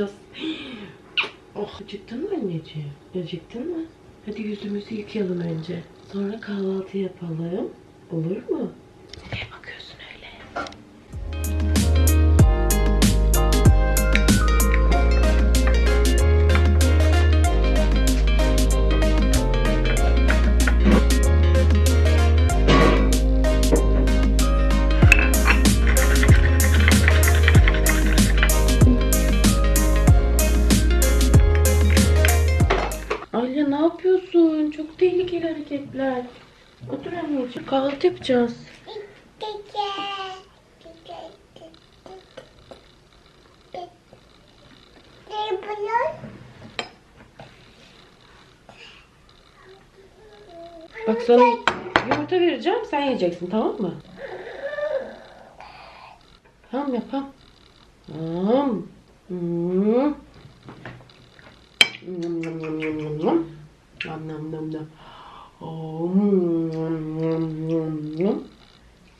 yapacağız? Oh acıktın mı anneciğim? Acıktın mı? Hadi yüzümüzü yıkayalım önce. Sonra kahvaltı yapalım. Olur mu? Nereye Tehlikeli hareketler. Otur anneciğim. Kahvaltı yapacağız. Bak sana yumurta vereceğim. Sen yiyeceksin tamam mı? Tamam yapam. Tamam. Hmm. Nom nom nom nom nom nom. Nom nom nom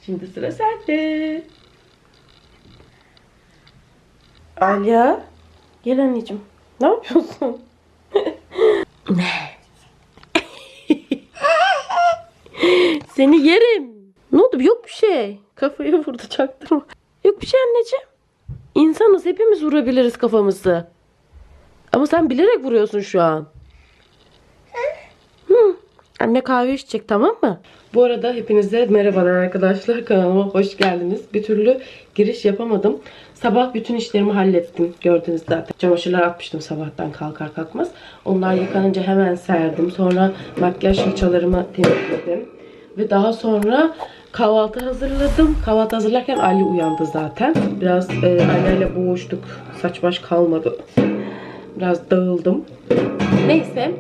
Şimdi sıra sende. Alya. Gel anneciğim. Ne yapıyorsun? Seni yerim. Ne oldu? Yok bir şey. Kafayı vurdu çaktırma. Yok bir şey anneciğim. İnsanız hepimiz vurabiliriz kafamızı. Ama sen bilerek vuruyorsun şu an. Anne kahve içecek tamam mı? Bu arada hepinize merhabalar arkadaşlar. Kanalıma hoş geldiniz. Bir türlü giriş yapamadım. Sabah bütün işlerimi hallettim. Gördünüz zaten. Çamaşırlar atmıştım sabahtan kalkar kalkmaz. Onlar yıkanınca hemen serdim. Sonra makyaj fırçalarımı temizledim. Ve daha sonra kahvaltı hazırladım. Kahvaltı hazırlarken Ali uyandı zaten. Biraz e, Ali'yle boğuştuk. Saç baş kalmadı. Biraz dağıldım. Neyse.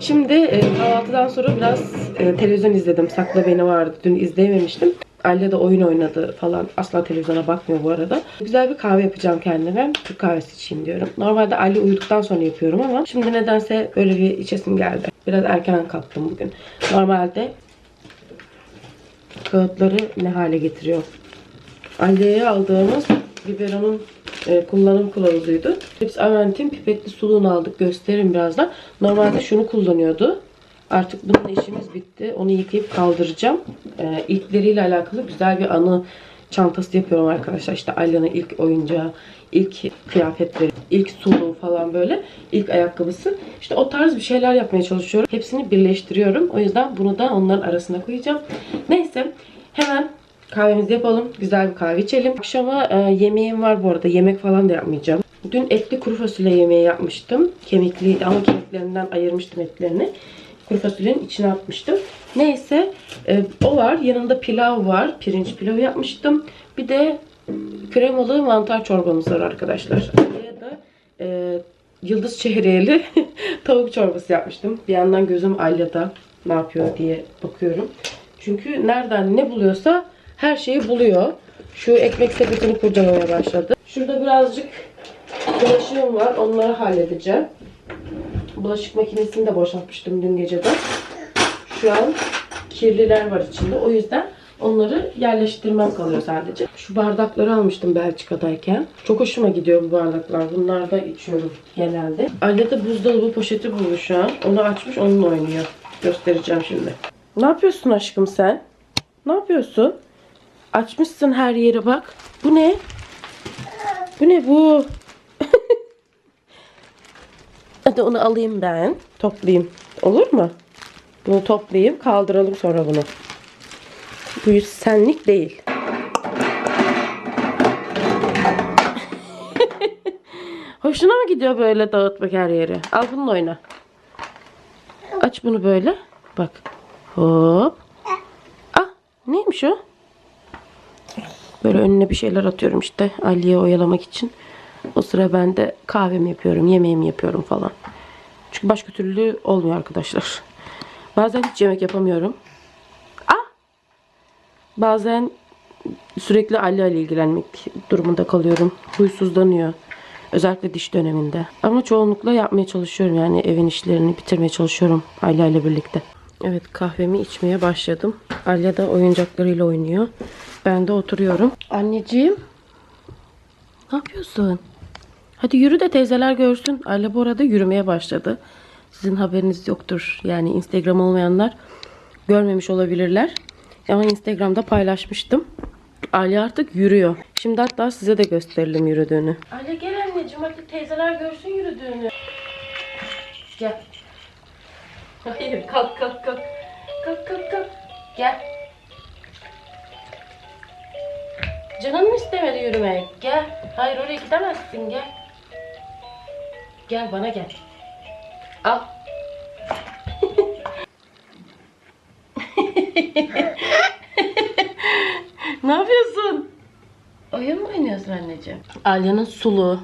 Şimdi e, kahvaltıdan sonra biraz e, televizyon izledim. Sakla Beni vardı. Dün izleyememiştim. Aile de oyun oynadı falan. Asla televizyona bakmıyor bu arada. Güzel bir kahve yapacağım kendime. Türk kahvesi içeyim diyorum. Normalde Ali uyuduktan sonra yapıyorum ama şimdi nedense böyle bir içesim geldi. Biraz erken kalktım bugün. Normalde kağıtları ne hale getiriyor. Aliye'ye aldığımız biberonun e, kullanım kılavuzuydu. Hepsi Avent'in pipetli suluğunu aldık. Gösteririm birazdan. Normalde şunu kullanıyordu. Artık bunun işimiz bitti. Onu yıkayıp kaldıracağım. E, ilkleriyle alakalı güzel bir anı çantası yapıyorum arkadaşlar. İşte Alya'nın ilk oyuncağı, ilk kıyafetleri, ilk suluğu falan böyle. ilk ayakkabısı. İşte o tarz bir şeyler yapmaya çalışıyorum. Hepsini birleştiriyorum. O yüzden bunu da onların arasına koyacağım. Neyse hemen kahvemizi yapalım. Güzel bir kahve içelim. Akşama e, yemeğim var bu arada. Yemek falan da yapmayacağım. Dün etli kuru fasulye yemeği yapmıştım. Kemikliydi ama kemiklerinden ayırmıştım etlerini. Kuru fasulyenin içine atmıştım. Neyse e, o var. Yanında pilav var. Pirinç pilavı yapmıştım. Bir de kremalı mantar çorbamız var arkadaşlar. Araya da e, yıldız çehriyeli tavuk çorbası yapmıştım. Bir yandan gözüm Alya'da ne yapıyor diye bakıyorum. Çünkü nereden ne buluyorsa her şeyi buluyor. Şu ekmek sepetini kurcalamaya başladı. Şurada birazcık bulaşığım var. Onları halledeceğim. Bulaşık makinesini de boşaltmıştım dün geceden. Şu an kirliler var içinde. O yüzden onları yerleştirmem kalıyor sadece. Şu bardakları almıştım Belçika'dayken. Çok hoşuma gidiyor bu bardaklar. Bunlarda içiyorum genelde. Anne de buzdolabı poşeti bulmuş şu an. Onu açmış onunla oynuyor. Göstereceğim şimdi. Ne yapıyorsun aşkım sen? Ne yapıyorsun? Açmışsın her yere bak. Bu ne? Bu ne bu? Hadi onu alayım ben. Toplayayım. Olur mu? Bunu toplayayım. Kaldıralım sonra bunu. Bu yüz senlik değil. Hoşuna mı gidiyor böyle dağıtmak her yeri? Al bununla oyna. Aç bunu böyle. Bak. Hop. Ah neymiş o? Böyle önüne bir şeyler atıyorum işte Ali'ye oyalamak için. O sıra ben de kahvemi yapıyorum, yemeğimi yapıyorum falan. Çünkü başka türlü olmuyor arkadaşlar. Bazen hiç yemek yapamıyorum. Ah! Bazen sürekli Ali ile ilgilenmek durumunda kalıyorum. Huysuzlanıyor. Özellikle diş döneminde. Ama çoğunlukla yapmaya çalışıyorum. Yani evin işlerini bitirmeye çalışıyorum Alya ile birlikte. Evet kahvemi içmeye başladım. Alya da oyuncaklarıyla oynuyor. Ben de oturuyorum. Anneciğim. Ne yapıyorsun? Hadi yürü de teyzeler görsün. Ayla bu arada yürümeye başladı. Sizin haberiniz yoktur. Yani Instagram olmayanlar görmemiş olabilirler. Ama Instagram'da paylaşmıştım. Ayla artık yürüyor. Şimdi hatta size de gösterelim yürüdüğünü. Ayla gel anneciğim hadi teyzeler görsün yürüdüğünü. Gel. Hayır kalk kalk kalk. Kalk kalk kalk. Gel. Canın mı istemedi yürümek? Gel. Hayır oraya gidemezsin gel. Gel bana gel. Al. ne yapıyorsun? Oyun mu oynuyorsun anneciğim? Alya'nın sulu.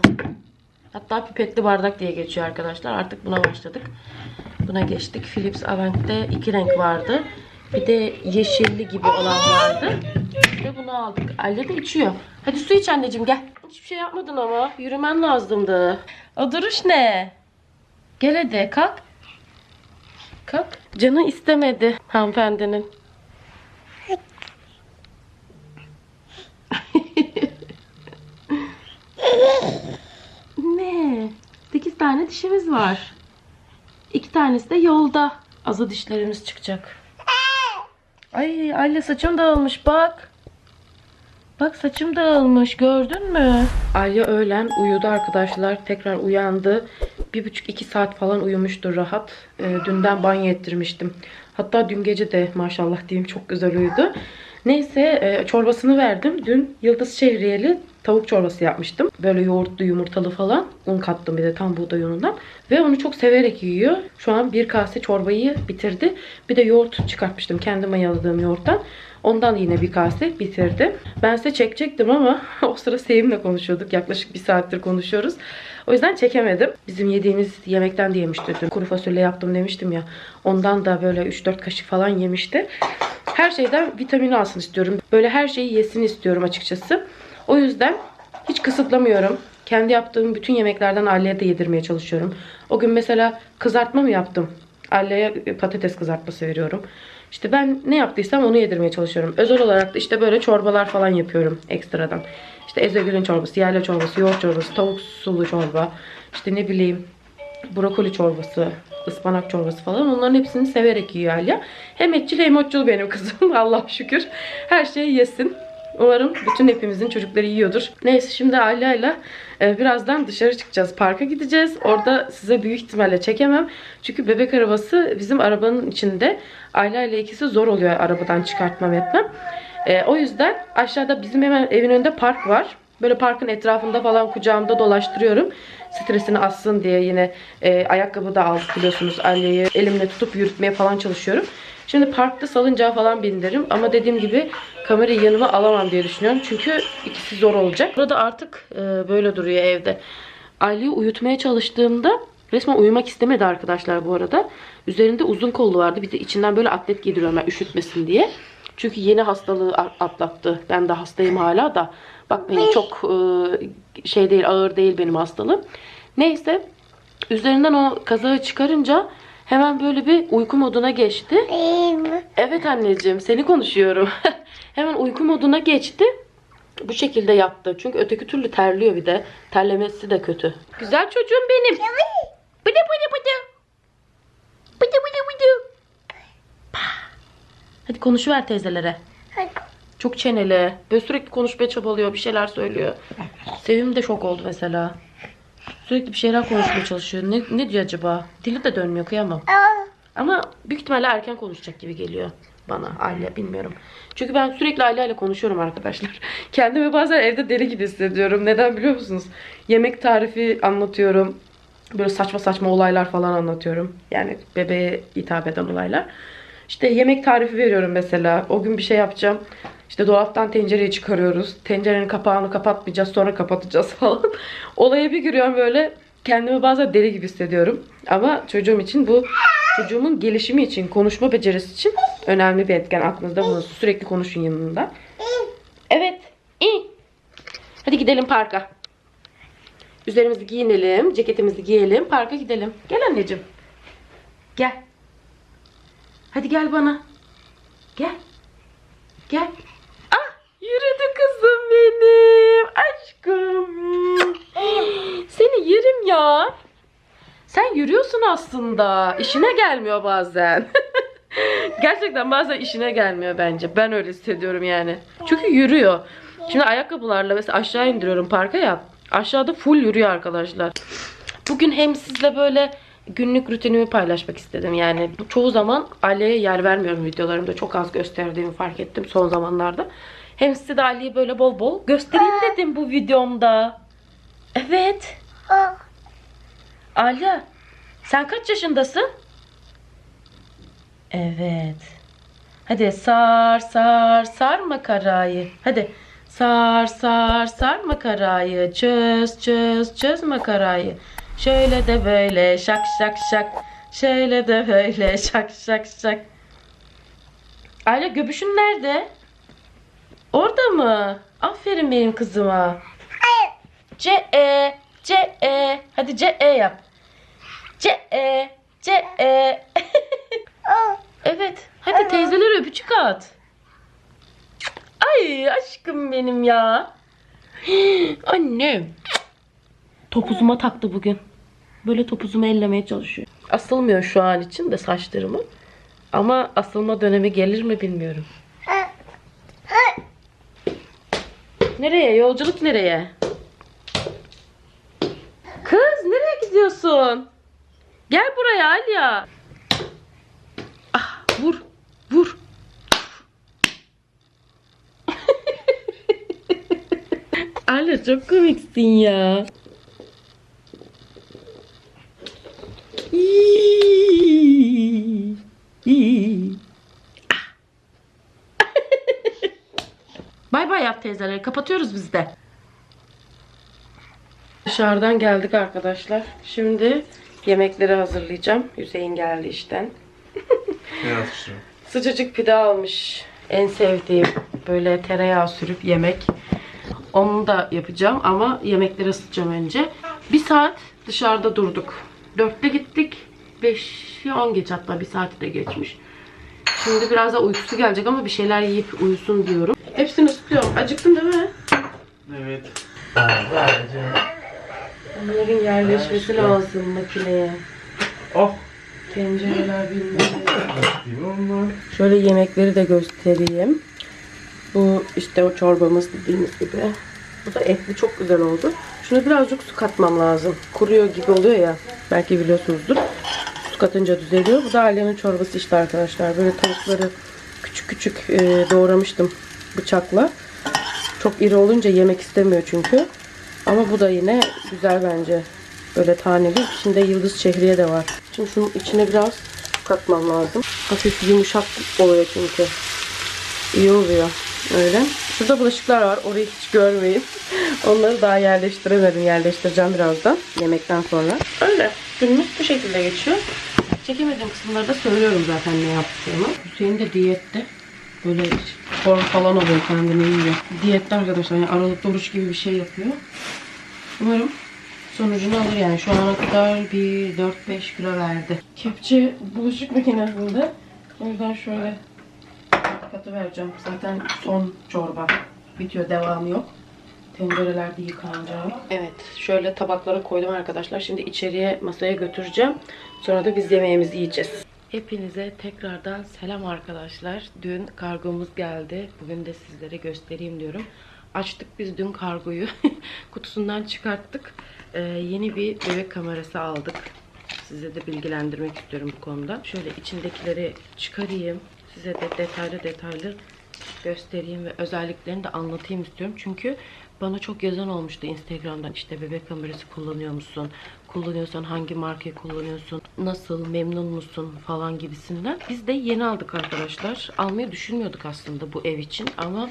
Hatta pipetli bardak diye geçiyor arkadaşlar. Artık buna başladık. Buna geçtik. Philips Avent'te iki renk vardı. Bir de yeşilli gibi olan vardı. De bunu aldık. Alya da içiyor. Hadi su iç anneciğim gel. Hiçbir şey yapmadın ama. Yürümen lazımdı. O duruş ne? Gel hadi kalk. Kalk. Canı istemedi hanımefendinin. ne? 8 tane dişimiz var. İki tanesi de yolda. Azı dişlerimiz çıkacak. Ay Ayla saçım dağılmış bak. Bak saçım dağılmış gördün mü? Ayla öğlen uyudu arkadaşlar. Tekrar uyandı. Bir buçuk iki saat falan uyumuştur rahat. Ee, dünden banyo ettirmiştim. Hatta dün gece de maşallah diyeyim çok güzel uyudu. Neyse e, çorbasını verdim. Dün yıldız şehriyeli tavuk çorbası yapmıştım. Böyle yoğurtlu yumurtalı falan. Un kattım bir de tam buğday unundan. Ve onu çok severek yiyor. Şu an bir kase çorbayı bitirdi. Bir de yoğurt çıkartmıştım kendi mayaladığım yoğurttan. Ondan yine bir kase bitirdi. Ben size çekecektim ama o sıra Sevim'le konuşuyorduk. Yaklaşık bir saattir konuşuyoruz. O yüzden çekemedim. Bizim yediğimiz yemekten de yemişti dün. Kuru fasulye yaptım demiştim ya. Ondan da böyle 3-4 kaşık falan yemişti. Her şeyden vitamin alsın istiyorum. Böyle her şeyi yesin istiyorum açıkçası. O yüzden hiç kısıtlamıyorum. Kendi yaptığım bütün yemeklerden Alya'ya da yedirmeye çalışıyorum. O gün mesela kızartma mı yaptım? Alya'ya patates kızartması veriyorum. İşte ben ne yaptıysam onu yedirmeye çalışıyorum. Özel olarak da işte böyle çorbalar falan yapıyorum ekstradan. İşte ezegülün çorbası, yerle çorbası, yoğurt çorbası, tavuk sulu çorba. İşte ne bileyim brokoli çorbası, ıspanak çorbası falan. Onların hepsini severek yiyor Alya. Hem etçil hem otçul benim kızım. Allah şükür. Her şeyi yesin. Umarım bütün hepimizin çocukları yiyordur. Neyse şimdi ile e, birazdan dışarı çıkacağız. Parka gideceğiz. Orada size büyük ihtimalle çekemem. Çünkü bebek arabası bizim arabanın içinde. Ayla ile ikisi zor oluyor arabadan çıkartmam etmem. E, o yüzden aşağıda bizim hemen evin önünde park var. Böyle parkın etrafında falan kucağımda dolaştırıyorum. Stresini assın diye yine e, ayakkabı da aldık biliyorsunuz. Alya'yı elimle tutup yürütmeye falan çalışıyorum. Şimdi parkta salıncağa falan bindiririm. Ama dediğim gibi kamerayı yanıma alamam diye düşünüyorum. Çünkü ikisi zor olacak. Burada artık e, böyle duruyor evde. Alya'yı uyutmaya çalıştığımda resmen uyumak istemedi arkadaşlar bu arada. Üzerinde uzun kollu vardı. Bir de içinden böyle atlet giydiriyorum ben üşütmesin diye. Çünkü yeni hastalığı atlattı. Ben de hastayım hala da. Bakmayın çok e, şey değil ağır değil benim hastalığım. Neyse üzerinden o kazağı çıkarınca hemen böyle bir uyku moduna geçti. Evet anneciğim seni konuşuyorum. hemen uyku moduna geçti. Bu şekilde yattı. Çünkü öteki türlü terliyor bir de. Terlemesi de kötü. Güzel çocuğum benim. Bıdı bıdı bıdı. Bıdı bıdı bıdı. Hadi konuşuver teyzelere. Çok çeneli. Böyle sürekli konuşmaya çabalıyor. Bir şeyler söylüyor. Sevim de şok oldu mesela. Sürekli bir şeyler konuşmaya çalışıyor. Ne, ne diyor acaba? Dili de dönmüyor. Kıyamam. Ama büyük ihtimalle erken konuşacak gibi geliyor bana. Aile bilmiyorum. Çünkü ben sürekli aileyle konuşuyorum arkadaşlar. Kendimi bazen evde deli gibi hissediyorum. Neden biliyor musunuz? Yemek tarifi anlatıyorum. Böyle saçma saçma olaylar falan anlatıyorum. Yani bebeğe hitap eden olaylar. İşte yemek tarifi veriyorum mesela. O gün bir şey yapacağım. İşte dolaptan tencereyi çıkarıyoruz. Tencerenin kapağını kapatmayacağız sonra kapatacağız falan. Olaya bir giriyorum böyle. Kendimi bazen deli gibi hissediyorum. Ama çocuğum için bu çocuğumun gelişimi için, konuşma becerisi için önemli bir etken. Aklınızda bulunsun. Sürekli konuşun yanında. Evet. İyi. Hadi gidelim parka. Üzerimizi giyinelim. Ceketimizi giyelim. Parka gidelim. Gel anneciğim. Gel. Hadi gel bana. Gel. Gel. Yürüdü kızım benim. Aşkım. Seni yerim ya. Sen yürüyorsun aslında. İşine gelmiyor bazen. Gerçekten bazen işine gelmiyor bence. Ben öyle hissediyorum yani. Çünkü yürüyor. Şimdi ayakkabılarla mesela aşağı indiriyorum parka ya. Aşağıda full yürüyor arkadaşlar. Bugün hem sizle böyle günlük rutinimi paylaşmak istedim. Yani çoğu zaman Ali'ye yer vermiyorum videolarımda. Çok az gösterdiğimi fark ettim son zamanlarda. Hem size de Ali'yi böyle bol bol göstereyim dedim bu videomda. Evet. Alya sen kaç yaşındasın? Evet. Hadi sar sar sar makarayı. Hadi sar sar sar makarayı. Çöz çöz çöz makarayı. Şöyle de böyle şak şak şak. Şöyle de böyle şak şak şak. Ayla göbüşün nerede? Orada mı? Aferin benim kızıma. C E C E. Hadi C E yap. C E C E. evet. Hadi teyzeler öpücük at. Ay aşkım benim ya. Annem. Topuzuma taktı bugün. Böyle topuzumu ellemeye çalışıyor. Asılmıyor şu an için de saçlarımı. Ama asılma dönemi gelir mi bilmiyorum. Nereye? Yolculuk nereye? Kız nereye gidiyorsun? Gel buraya Alya. Ah, vur. Vur. Alya çok komiksin ya. İyi. İyi. Bay bay yap teyzeleri. Kapatıyoruz biz de. Dışarıdan geldik arkadaşlar. Şimdi yemekleri hazırlayacağım. Hüseyin geldi işten. Sıcacık pide almış. En sevdiğim böyle tereyağı sürüp yemek. Onu da yapacağım ama yemekleri ısıtacağım önce. Bir saat dışarıda durduk. Dörtte gittik. 5'i 10 geç hatta bir saati de geçmiş. Şimdi biraz da uykusu gelecek ama bir şeyler yiyip uyusun diyorum. Hepsini ısıtıyorum. Acıktın değil mi? Evet. Onların yerleşmesi lazım makineye. Oh. Tencereler bilmem? Şöyle yemekleri de göstereyim. Bu işte o çorbamız dediğimiz gibi. Bu da etli çok güzel oldu. Şuna birazcık su katmam lazım. Kuruyor gibi oluyor ya. Belki biliyorsunuzdur. Katınca düzeliyor. Bu da ailemin çorbası işte arkadaşlar. Böyle tavukları küçük küçük e, doğramıştım bıçakla. Çok iri olunca yemek istemiyor çünkü. Ama bu da yine güzel bence. Böyle taneli. İçinde yıldız şehriye de var. Şimdi şunun içine biraz katmam lazım. Hafif yumuşak oluyor çünkü. İyi oluyor. Öyle. Şurada bulaşıklar var. Orayı hiç görmeyin. Onları daha yerleştiremedim. Yerleştireceğim birazdan. Yemekten sonra. Öyle. Günümüz bu şekilde geçiyor. Çekemediğim kısımları da söylüyorum zaten ne yaptığımı. Hüseyin de diyette. Böyle form falan oluyor kendine yiyor. Diyette arkadaşlar. Yani aralıklı oruç gibi bir şey yapıyor. Umarım sonucunu alır yani. Şu ana kadar bir 4-5 kilo verdi. Kepçe bulaşık makinesinde. O yüzden şöyle katı vereceğim. Zaten son çorba. Bitiyor. Devamı yok. Tencerelerde yıkanacak. Evet. Şöyle tabaklara koydum arkadaşlar. Şimdi içeriye masaya götüreceğim. Sonra da biz yemeğimizi yiyeceğiz. Hepinize tekrardan selam arkadaşlar. Dün kargomuz geldi. Bugün de sizlere göstereyim diyorum. Açtık biz dün kargoyu. Kutusundan çıkarttık. Ee, yeni bir bebek kamerası aldık. Size de bilgilendirmek istiyorum bu konuda. Şöyle içindekileri çıkarayım. Size de detaylı detaylı göstereyim ve özelliklerini de anlatayım istiyorum. Çünkü bana çok yazan olmuştu Instagram'dan işte bebek kamerası kullanıyor musun? Kullanıyorsan hangi markayı kullanıyorsun? Nasıl? Memnun musun? Falan gibisinden. Biz de yeni aldık arkadaşlar. Almayı düşünmüyorduk aslında bu ev için ama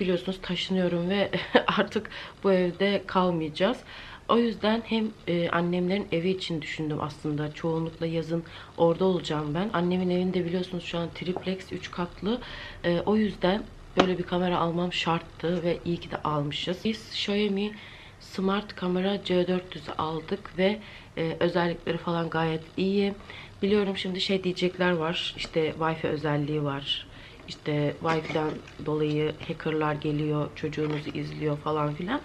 biliyorsunuz taşınıyorum ve artık bu evde kalmayacağız. O yüzden hem e, annemlerin evi için düşündüm aslında. Çoğunlukla yazın orada olacağım ben. Annemin evinde biliyorsunuz şu an triplex 3 katlı. E, o yüzden böyle bir kamera almam şarttı ve iyi ki de almışız. Biz Xiaomi Smart Kamera C400'ü aldık ve e, özellikleri falan gayet iyi. Biliyorum şimdi şey diyecekler var. İşte Wi-Fi özelliği var. İşte Wi-Fi'den dolayı hackerlar geliyor, çocuğunuzu izliyor falan filan.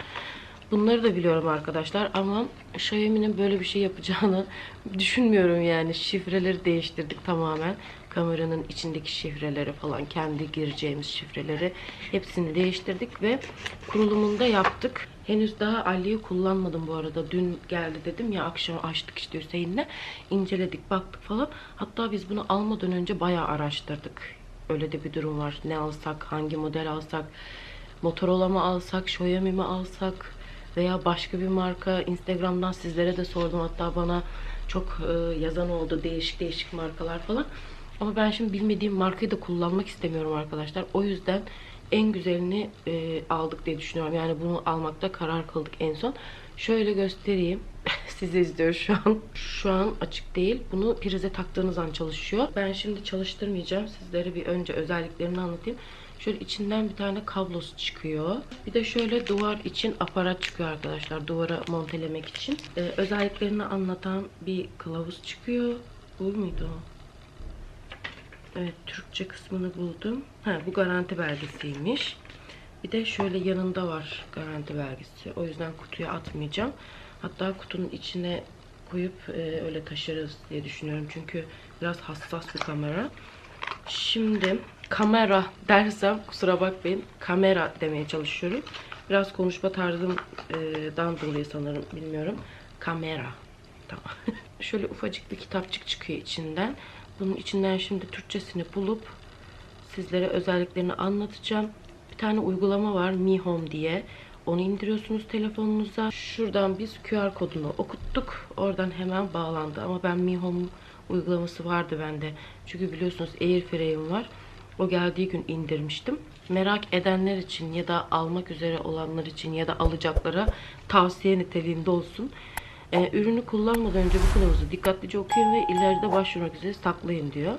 Bunları da biliyorum arkadaşlar ama Xiaomi'nin böyle bir şey yapacağını düşünmüyorum yani. Şifreleri değiştirdik tamamen. Kameranın içindeki şifreleri falan, kendi gireceğimiz şifreleri hepsini değiştirdik ve kurulumunda yaptık. Henüz daha Ali'yi kullanmadım bu arada. Dün geldi dedim ya akşam açtık işte Hüseyin'le. inceledik, baktık falan. Hatta biz bunu almadan önce bayağı araştırdık. Öyle de bir durum var. Ne alsak, hangi model alsak, Motorola mı alsak, Xiaomi mi alsak veya başka bir marka. Instagram'dan sizlere de sordum. Hatta bana çok e, yazan oldu değişik değişik markalar falan. Ama ben şimdi bilmediğim markayı da kullanmak istemiyorum arkadaşlar. O yüzden en güzelini e, aldık diye düşünüyorum. Yani bunu almakta karar kıldık en son. Şöyle göstereyim. Sizi izliyor şu an. Şu an açık değil. Bunu prize taktığınız an çalışıyor. Ben şimdi çalıştırmayacağım. Sizlere bir önce özelliklerini anlatayım. Şöyle içinden bir tane kablosu çıkıyor. Bir de şöyle duvar için aparat çıkıyor arkadaşlar. Duvara montelemek için. Ee, özelliklerini anlatan bir kılavuz çıkıyor. Bu muydu o? Evet Türkçe kısmını buldum. Ha, bu garanti belgesiymiş. Bir de şöyle yanında var garanti belgesi. O yüzden kutuya atmayacağım. Hatta kutunun içine koyup e, öyle taşırız diye düşünüyorum. Çünkü biraz hassas bir kamera. Şimdi kamera dersem kusura bakmayın. Kamera demeye çalışıyorum. Biraz konuşma tarzımdan dolayı sanırım bilmiyorum. Kamera. Tamam. Şöyle ufacık bir kitapçık çıkıyor içinden. Bunun içinden şimdi Türkçesini bulup sizlere özelliklerini anlatacağım. Bir tane uygulama var Mi Home diye. Onu indiriyorsunuz telefonunuza. Şuradan biz QR kodunu okuttuk. Oradan hemen bağlandı. Ama ben Mi Home uygulaması vardı bende. Çünkü biliyorsunuz Airframe'im var. O geldiği gün indirmiştim. Merak edenler için ya da almak üzere olanlar için ya da alacaklara tavsiye niteliğinde olsun. Ee, ürünü kullanmadan önce bu kılavuzu dikkatlice okuyun ve ileride başvurmak üzere saklayın diyor.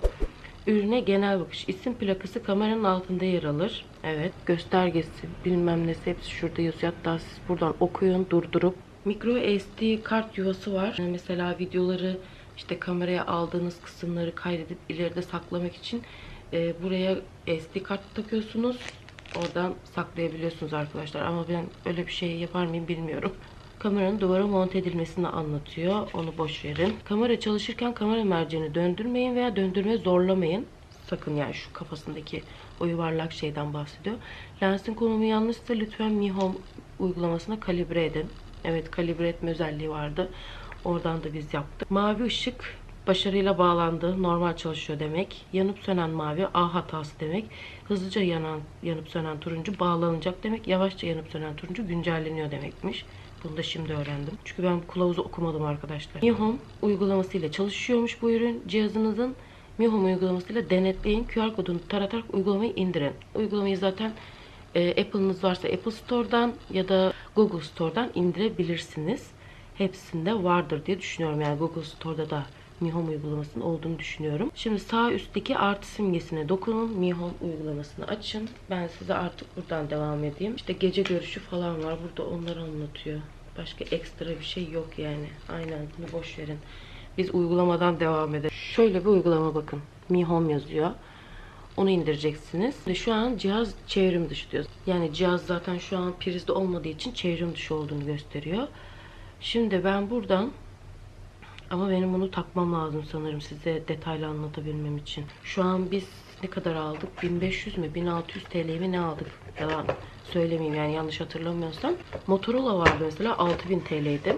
Ürüne genel bakış. İsim plakası kameranın altında yer alır. Evet. Göstergesi bilmem nesi hepsi şurada yazıyor. Hatta siz buradan okuyun durdurup. Micro SD kart yuvası var. Yani mesela videoları işte kameraya aldığınız kısımları kaydedip ileride saklamak için e, buraya SD kart takıyorsunuz. Oradan saklayabiliyorsunuz arkadaşlar. Ama ben öyle bir şey yapar mıyım bilmiyorum. Kameranın duvara monte edilmesini anlatıyor. Onu boş verin. Kamera çalışırken kamera merceğini döndürmeyin veya döndürmeye zorlamayın. Sakın yani şu kafasındaki o yuvarlak şeyden bahsediyor. Lensin konumu yanlışsa lütfen Mi Home uygulamasına kalibre edin. Evet kalibre etme özelliği vardı. Oradan da biz yaptık. Mavi ışık başarıyla bağlandı. Normal çalışıyor demek. Yanıp sönen mavi A hatası demek. Hızlıca yanan, yanıp sönen turuncu bağlanacak demek. Yavaşça yanıp sönen turuncu güncelleniyor demekmiş. Bunu da şimdi öğrendim. Çünkü ben kılavuzu okumadım arkadaşlar. Mi Home uygulamasıyla çalışıyormuş bu ürün. Cihazınızın Mi Home uygulamasıyla denetleyin. QR kodunu taratarak uygulamayı indirin. Uygulamayı zaten e, Apple'ınız varsa Apple Store'dan ya da Google Store'dan indirebilirsiniz. Hepsinde vardır diye düşünüyorum. Yani Google Store'da da Mi Home uygulamasının olduğunu düşünüyorum. Şimdi sağ üstteki artı simgesine dokunun. Mi Home uygulamasını açın. Ben size artık buradan devam edeyim. İşte gece görüşü falan var. Burada onları anlatıyor. Başka ekstra bir şey yok yani. Aynen bunu boş verin. Biz uygulamadan devam edelim. Şöyle bir uygulama bakın. Mi Home yazıyor. Onu indireceksiniz. Ve Şu an cihaz çevrim dışı diyor. Yani cihaz zaten şu an prizde olmadığı için çevrim dışı olduğunu gösteriyor. Şimdi ben buradan ama benim bunu takmam lazım sanırım size detaylı anlatabilmem için. Şu an biz ne kadar aldık? 1500 mü? 1600 TL mi ne aldık? Yalan söylemeyeyim yani yanlış hatırlamıyorsam. Motorola vardı mesela 6000 TL'ydi.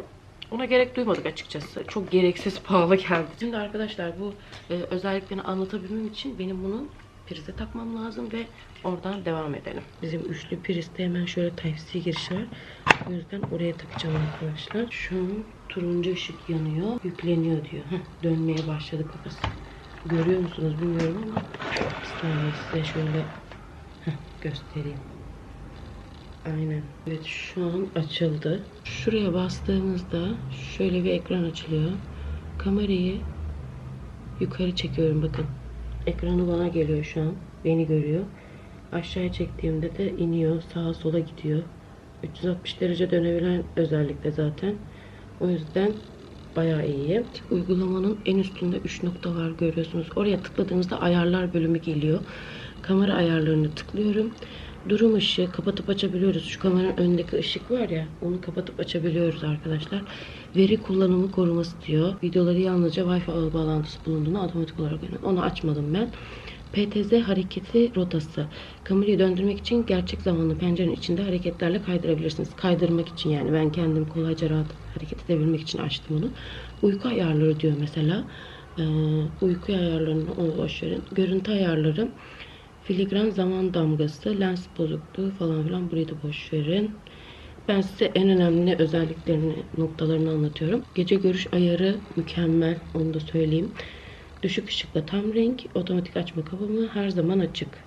Ona gerek duymadık açıkçası. Çok gereksiz pahalı geldi. Şimdi arkadaşlar bu e, özelliklerini anlatabilmem için benim bunu prize takmam lazım ve oradan devam edelim. Bizim üçlü prizde hemen şöyle Type-C. O yüzden oraya takacağım arkadaşlar. Şu turuncu ışık yanıyor. Yükleniyor diyor. Heh, dönmeye başladı kafası. Görüyor musunuz bilmiyorum ama bir saniye size şöyle heh, göstereyim. Aynen. Evet şu an açıldı. Şuraya bastığımızda şöyle bir ekran açılıyor. Kamerayı yukarı çekiyorum bakın. Ekranı bana geliyor şu an. Beni görüyor. Aşağıya çektiğimde de iniyor. Sağa sola gidiyor. 360 derece dönebilen özellikle zaten. O yüzden bayağı iyi. Uygulamanın en üstünde 3 nokta var görüyorsunuz. Oraya tıkladığınızda ayarlar bölümü geliyor. Kamera ayarlarını tıklıyorum. Durum ışığı kapatıp açabiliyoruz. Şu kameranın önündeki ışık var ya onu kapatıp açabiliyoruz arkadaşlar. Veri kullanımı koruması diyor. Videoları yalnızca Wi-Fi ağ bağlantısı bulunduğunu otomatik olarak. Onu açmadım ben. PTZ hareketi rotası. Kamerayı döndürmek için gerçek zamanlı pencerenin içinde hareketlerle kaydırabilirsiniz. Kaydırmak için yani ben kendim kolayca rahat hareket edebilmek için açtım onu. Uyku ayarları diyor mesela. Ee, uyku ayarlarını onu boş verin. Görüntü ayarları. Filigran zaman damgası, lens bozukluğu falan filan burayı da boş verin. Ben size en önemli özelliklerini, noktalarını anlatıyorum. Gece görüş ayarı mükemmel, onu da söyleyeyim. Düşük ışıkta tam renk, otomatik açma kapama her zaman açık.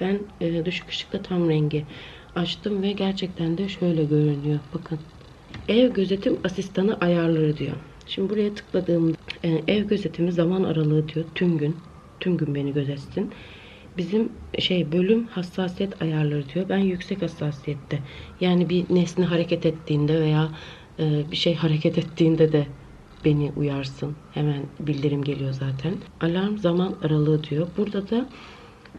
Ben e, düşük ışıkta tam rengi açtım ve gerçekten de şöyle görünüyor. Bakın. Ev gözetim asistanı ayarları diyor. Şimdi buraya tıkladığımda e, ev gözetimi zaman aralığı diyor. Tüm gün. Tüm gün beni gözetsin. Bizim şey bölüm hassasiyet ayarları diyor. Ben yüksek hassasiyette. Yani bir nesne hareket ettiğinde veya e, bir şey hareket ettiğinde de beni uyarsın. Hemen bildirim geliyor zaten. Alarm zaman aralığı diyor. Burada da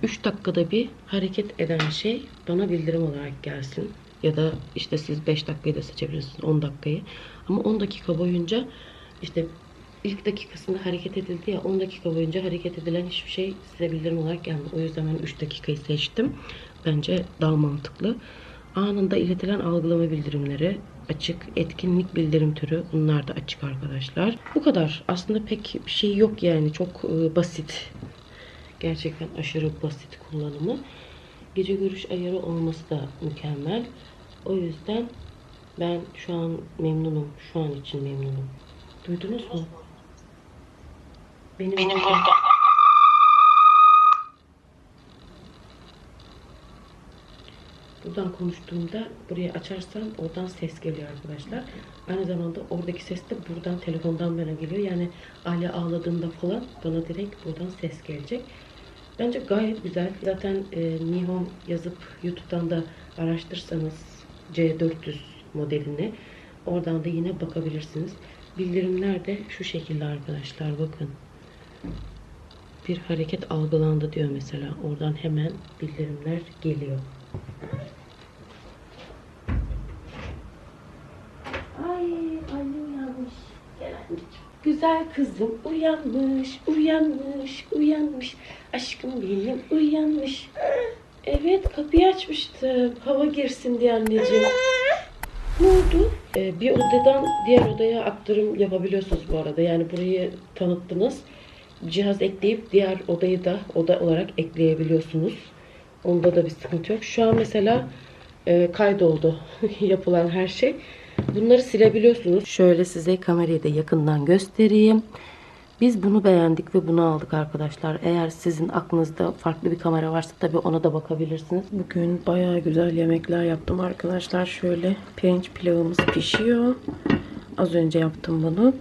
3 dakikada bir hareket eden şey bana bildirim olarak gelsin. Ya da işte siz 5 dakikayı da seçebilirsiniz 10 dakikayı. Ama 10 dakika boyunca işte ilk dakikasında hareket edildi ya 10 dakika boyunca hareket edilen hiçbir şey size bildirim olarak gelmedi. O yüzden ben 3 dakikayı seçtim. Bence daha mantıklı. Anında iletilen algılama bildirimleri açık. Etkinlik bildirim türü bunlar da açık arkadaşlar. Bu kadar. Aslında pek bir şey yok yani. Çok e, basit. Gerçekten aşırı basit kullanımı. Gece görüş ayarı olması da mükemmel. O yüzden ben şu an memnunum. Şu an için memnunum. Duydunuz mu? Benim, Benim burada. Buradan konuştuğumda burayı açarsam oradan ses geliyor arkadaşlar. Aynı zamanda oradaki ses de buradan telefondan bana geliyor. Yani Ali ağladığında falan bana direkt buradan ses gelecek. Bence gayet güzel. Zaten e, Nihon yazıp YouTube'dan da araştırsanız C400 modelini oradan da yine bakabilirsiniz. Bildirimler de şu şekilde arkadaşlar bakın. Bir hareket algılandı diyor mesela. Oradan hemen bildirimler geliyor. Ay annem uyanmış. Gel. Güzel kızım uyanmış, uyanmış, uyanmış. Aşkım benim uyanmış. Evet kapıyı açmıştım. Hava girsin diye anneciğim. Ne oldu? Ee, bir odadan diğer odaya aktarım yapabiliyorsunuz bu arada. Yani burayı tanıttınız. Cihaz ekleyip diğer odayı da oda olarak ekleyebiliyorsunuz. Onda da bir sıkıntı yok. Şu an mesela e, kaydoldu yapılan her şey. Bunları silebiliyorsunuz. Şöyle size kamerayı da yakından göstereyim. Biz bunu beğendik ve bunu aldık arkadaşlar. Eğer sizin aklınızda farklı bir kamera varsa tabii ona da bakabilirsiniz. Bugün bayağı güzel yemekler yaptım arkadaşlar. Şöyle pirinç pilavımız pişiyor. Az önce yaptım bunu.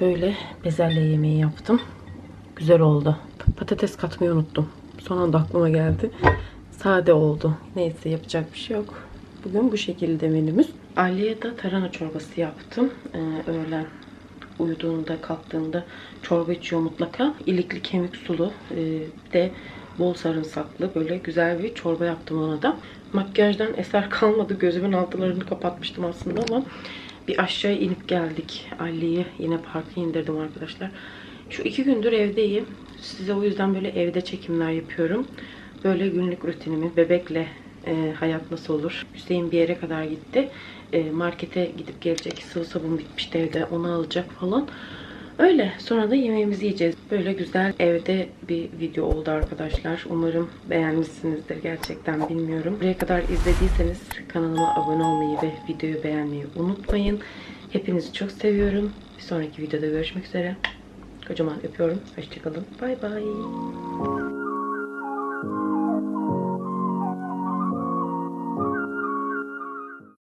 Böyle bezelye yemeği yaptım. Güzel oldu. Patates katmayı unuttum. Son anda aklıma geldi. Sade oldu. Neyse yapacak bir şey yok. Bugün bu şekilde menümüz. Aliye de tarhana çorbası yaptım. Ee, öğlen uyuduğunda kalktığında çorba içiyor mutlaka. İlikli kemik sulu bir de bol sarımsaklı böyle güzel bir çorba yaptım ona da. Makyajdan eser kalmadı. Gözümün altılarını kapatmıştım aslında ama bir aşağı inip geldik. Ali'yi yine parka indirdim arkadaşlar. Şu iki gündür evdeyim. Size o yüzden böyle evde çekimler yapıyorum. Böyle günlük rutinimi bebekle e, hayat nasıl olur? Hüseyin bir yere kadar gitti. E, markete gidip gelecek. Sıvı sabun bitmişti evde. Onu alacak falan. Öyle. Sonra da yemeğimizi yiyeceğiz. Böyle güzel evde bir video oldu arkadaşlar. Umarım beğenmişsinizdir gerçekten bilmiyorum. Buraya kadar izlediyseniz kanalıma abone olmayı ve videoyu beğenmeyi unutmayın. Hepinizi çok seviyorum. Bir sonraki videoda görüşmek üzere. Kocaman öpüyorum. Hoşçakalın. Bay bay.